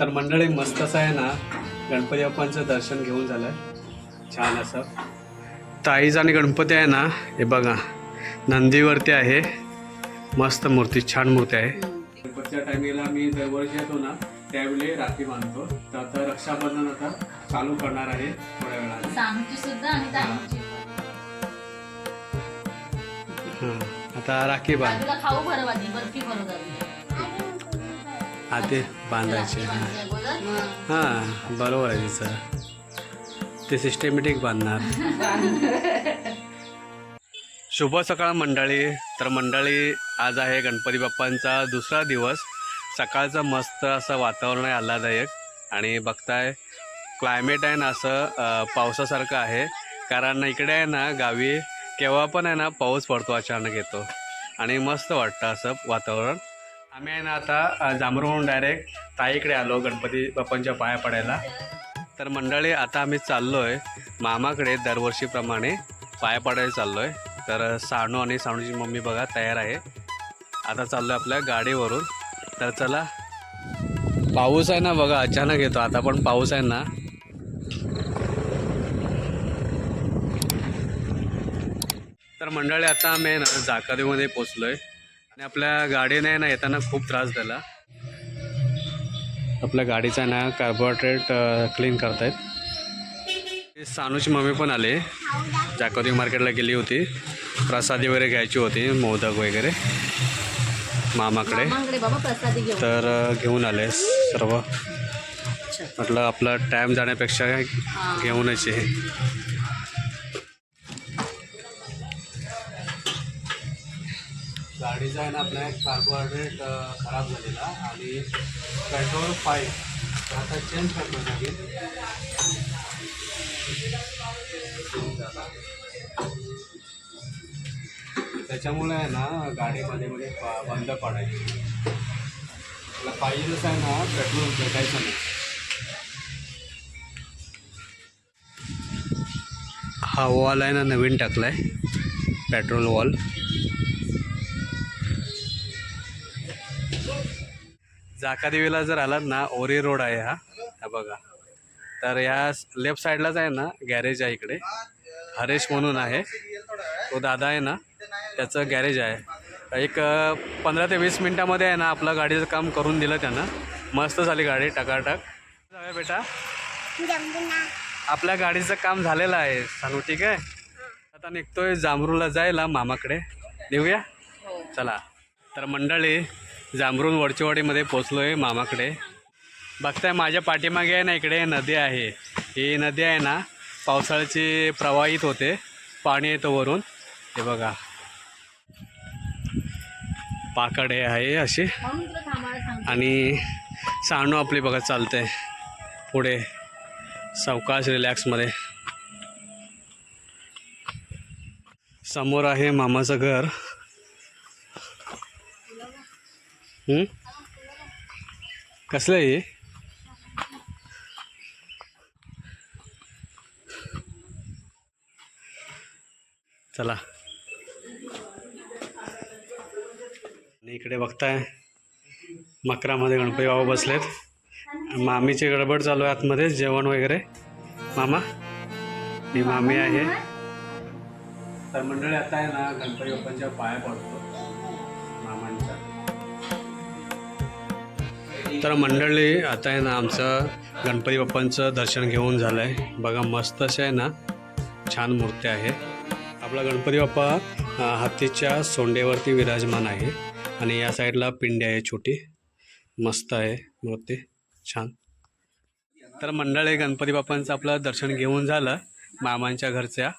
तर मंडळी मस्त असं आहे ना गणपती बाप्पांचं दर्शन घेऊन झालं. छान असं. ताईज आणि गणपती आहे ना हे बघा नंदीवरती आहे. मस्त मूर्ती छान मूर्ती आहे. गणपतीच्या टायमिंगला मी दरवर्षी येतो ना त्यावेळी राखी बांधतो. तर आता रक्षाबंधन आता चालू करणार आहे थोड्या वेळाने. हां. आता राखी बांध. खाऊ बर्फी भरव झाली हा ते बांधायचे. हां हां बरोबर आहे तिचं. ते सिस्टमॅटिक बांधणार. शुभ सकाळ मंडळी. तर मंडळी आज आहे गणपती बाप्पांचा दुसरा दिवस. सकाळचं मस्त असं वातावरण आहे आल्हादायक आणि बघताय क्लायमेट आहे ना असं पावसासारखं आहे. कारण इकडे आहे ना गावी केव्हा पण आहे ना पाऊस पडतो अचानक येतो. आणि मस्त वाटतं असं वातावरण. आम्ही आहे ना आता जांभरून डायरेक्ट ताईकडे आलो गणपती बाप्पांच्या पाया पडायला. तर मंडळी आता आम्ही चाललो आहे मामाकडे दरवर्षीप्रमाणे पाया पडायला चाललो आहे तर साणू आणि साणूची मम्मी बघा तयार आहे. आता चाललो आहे आपल्या गाडीवरून. तर चला. पाऊस आहे ना बघा अचानक येतो. आता पण पाऊस आहे ना. तर मंडळी आता आम्ही ना जाकादेमध्ये पोचलो आहे आणि आपल्या गाडीने ना येताना खूप त्रास झाला. आपल्या गाडीचा ना कार्बोहायड्रेट क्लीन करतायत. सानूची मम्मी पण आले. जाकोदी मार्केटला गेली होती. प्रसादी वगैरे घ्यायची होती मोदक वगैरे. मामाकडे. तर घेऊन आले सर्व. म्हटलं आपला टाईम जाण्यापेक्षा घेऊनच आहे गाडीचा आहे ना आपला कार्बोहायड्रेट खराब झालेला आणि पेट्रोल पाईप आता चेंज करणं लागेल त्याच्यामुळे आहे ना गाडीमध्ये म्हणजे मध्ये बंद पडायची. मला पाहिजेच आहे ना पेट्रोल भेटायचं नाही. हा वॉल आहे ना नवीन टाकला आहे पेट्रोल वॉल जाकादेवीला जर आलात ना ओरी रोड आहे हा. हा बघा. तर या लेफ्ट साईडलाच आहे ना गॅरेज आहे इकडे. हरेश म्हणून आहे. तो दादा आहे ना त्याचं गॅरेज आहे. एक पंधरा ते वीस मिनटामध्ये आहे ना आपलं गाडीचं काम करून दिलं त्यानं. मस्त झाली गाडी टकाटक. जाऊया बेटा. आपल्या गाडीचं काम झालेलं आहे. सांगू ठीक आहे? आता निघतोय जांभरूला जायला मामाकडे. निघूया चला. तर मंडळी जांभरून वडचीवाडीमध्ये पोचलो आहे मामाकडे. बघताय माझ्या पाठीमागे आहे ना इकडे नदी आहे. ही नदी आहे ना पावसाळ्याची प्रवाहित होते. पाणी येतं वरून. हे बघा. पाकडे आहे अशी. आणि साणू आपली बघा चालते पुढे सावकाश रिलॅक्समध्ये. समोर आहे मामाचं घर. कसलं आहे हे? चला. इकडे बघताय मकरामध्ये गणपती बाबा बसलेत. मामीची गडबड चालू आहे आतमध्ये जेवण वगैरे. मामा ही मामी आहे. तर मंडळी आता आहे ना गणपती बाप्पांच्या पाया पडतो. तर मंडळी आता आहे ना आमचं गणपती बाप्पांचं दर्शन घेऊन झालं आहे बघा मस्त असे आहे ना छान मूर्ती आहे आपला गणपती बाप्पा अं, हत्तीच्या सोंडेवरती विराजमान आहे. आणि या साईडला पिंडी आहे छोटी. मस्त आहे मूर्ती छान. तर मंडळी गणपती बाप्पांचं आपलं दर्शन घेऊन झालं मामांच्या घरच्या.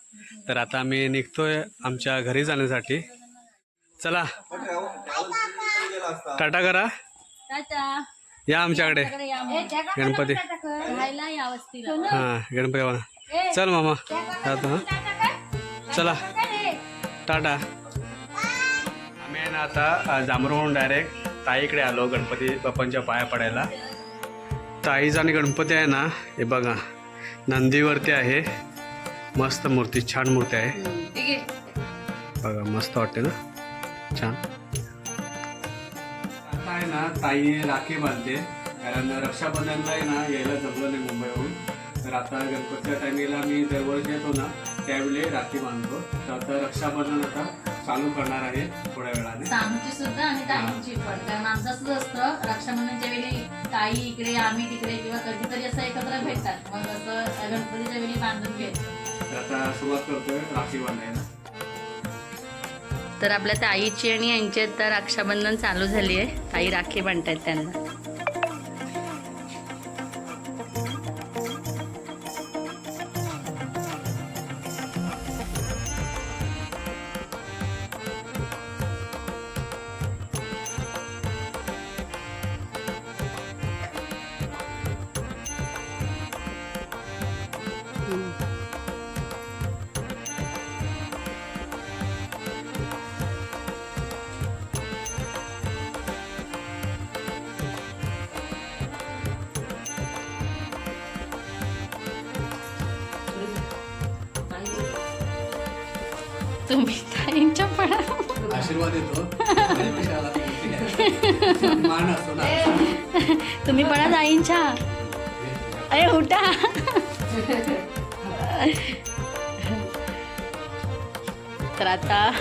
तर आता आम्ही निघतोय आमच्या घरी जाण्यासाठी. चला. टाटा करा. टाटा. या आमच्याकडे. गणपती. राहायला या वस्तीला. हां गणपती बाबा. चल मामा. जातो हां. चला. टाटा. आम्ही आहे ना आता जांभरूहून डायरेक्ट ताईकडे आलो गणपती बाप्पांच्या पाया पडायला. ताईज आणि गणपती आहे ना हे बघा. नंदीवरती आहे. मस्त मूर्ती छान मूर्ती आहे. बघा मस्त वाटते ना? छान. आहे ना ताई राखी बांधते. कारण रक्षाबंधनला आहे ना यायला जमलं नाही मुंबईहून. तर आता गणपतीच्या टायमिंगला मी दरवर्षी येतो ना त्यावेळी राखी बांधतो. तर आता रक्षाबंधन आता चालू करणार आहे थोड्या वेळाने. सामूची सुद्धा आणि ताईंची पण. कारण आमचं असंच असतं रक्षाबंधनच्या वेळी ताई इकडे आम्ही तिकडे किंवा कधीतरी असं एकत्र भेटतात. मग असं गणपतीच्या वेळी बांधून घ्यायचं तर आता सुरुवात करतोय राखी बांधायला. तर आपल्या ताईची आणि यांची तर रक्षाबंधन चालू झाली आहे. ताई राखी बांधतायत त्यांना. तुम्ही ताईंच्या पण आशीर्वाद येतो. तुम्ही पडा ताईंच्या. अरे उठा. तर आता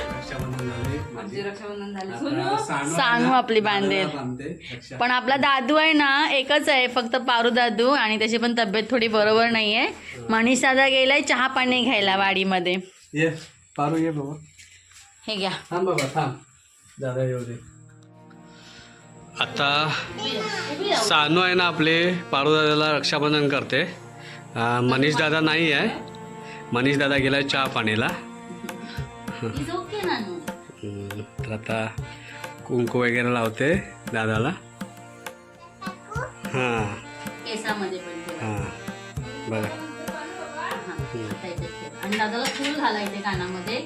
ना, आपली बांधेल. पण आपला दादू आहे ना एकच आहे फक्त पारू दादू आणि त्याची पण तब्येत थोडी बरोबर नाही आहे मनीष दादा गेलाय चहा पाणी घ्यायला वाडीमध्ये. पारू ये बाबा. हे घ्या. थांब बाबा थांब. दादा येऊ दे. आता सानू आहे ना आपले पारूदादाला रक्षाबंधन करते. मनीष दादा नाही आहे. मनीष दादा गेलाय चहा पाणीला. तर आता कुंकू वगैरे लावते दादाला. हां. हां बघा हा, ठेवा. आणि दादाला फूल घालायचे कानामध्ये.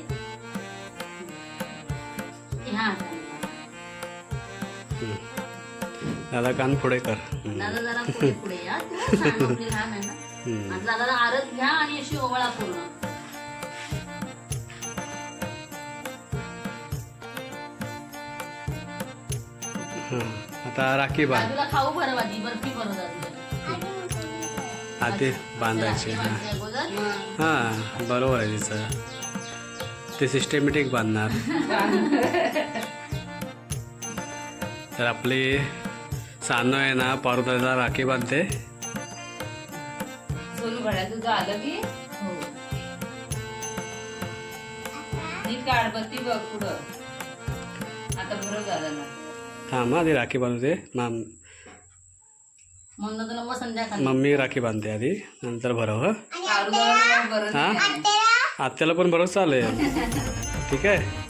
दादा कान पुढे कर. दादा जरा पुढे पुढे या. लहान आहे ना. दादाला आरत घ्या आणि अशी ओवाळा पूर्ण आता राखी बाजूला खाऊ आधी बर्फी भरव आधी बांधायची. हां. हां बरोबर आहे तिचं. ते सिस्टमॅटिक बांधणार. तर आपली सानू आहे ना पार्वतीला राखी बांधते. हो. थांब आधी राखी बांधते माम म्हणून तुला मम्मी राखी बांधते आधी नंतर भरव हं. आत्याला पण बरं चालेल. ठीक आहे?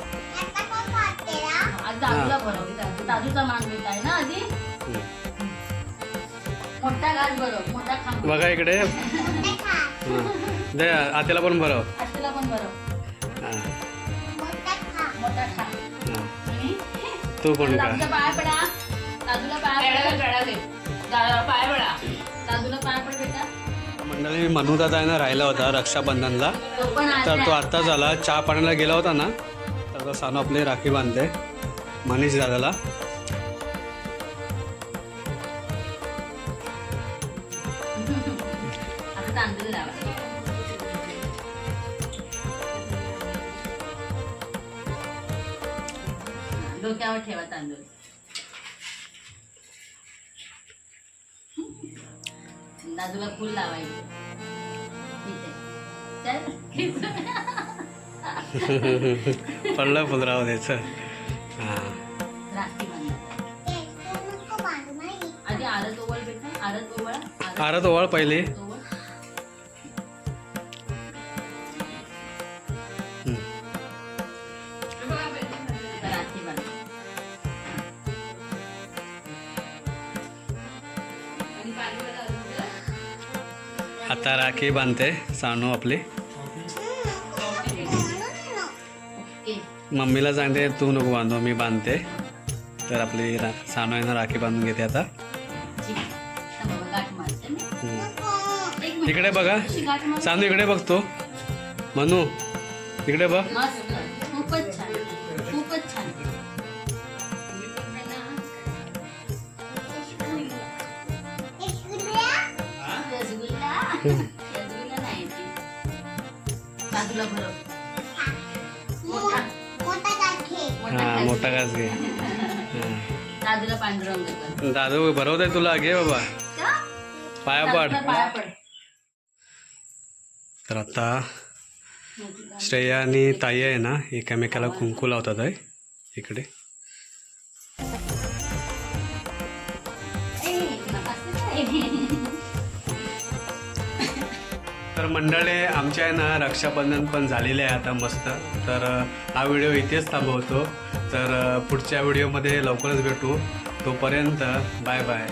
भरव भरव बघा इकडे. दे आत्याला पण भरव. आत्याला पण भरव. मोठा खा आणि? तू पण कर दादूला पाय पडा. दादूला पाय पडा बेटा मंडळी मनू दादा आहे ना राहिला होता रक्षाबंधनला. तर तो आला आत्ता झाला चहा पाण्याला गेला होता ना तर तो सानू आपली राखी बांधते मनीष दादाला. डोक्यावर ठेवा तांदूळ. दादूला फुल लावायचं. ठीक आहे. चल पडलं फुलराव द्यायचं हां. राखी बांधा आधी आरत ओवळ आरत ओवाळ पहिले. आता राखी बांधते सानू आपली. मम्मीला सांगते तू नको बांधू मी बांधते. तर आपली रा सानू आहे ना राखी बांधून घेते आता. इकडे बघा. सानू इकडे बघतो मनू इकडे बघ. मोठा घास घे. पांडुरंग. दादू बरोबर आहे तुला घे बाबा. पाया पड. बाजूला पाया पड. तर आता श्रेया आणि ताई आहे ना एकामेकाला कुंकू लावतात आहे इकडे. तर मंडळी आमच्या आहे ना रक्षाबंधन पण झालेले आहे आता मस्त. तर हा व्हिडिओ इथेच थांबवतो. तर पुढच्या व्हिडिओमध्ये लवकरच भेटू. तोपर्यंत बाय बाय.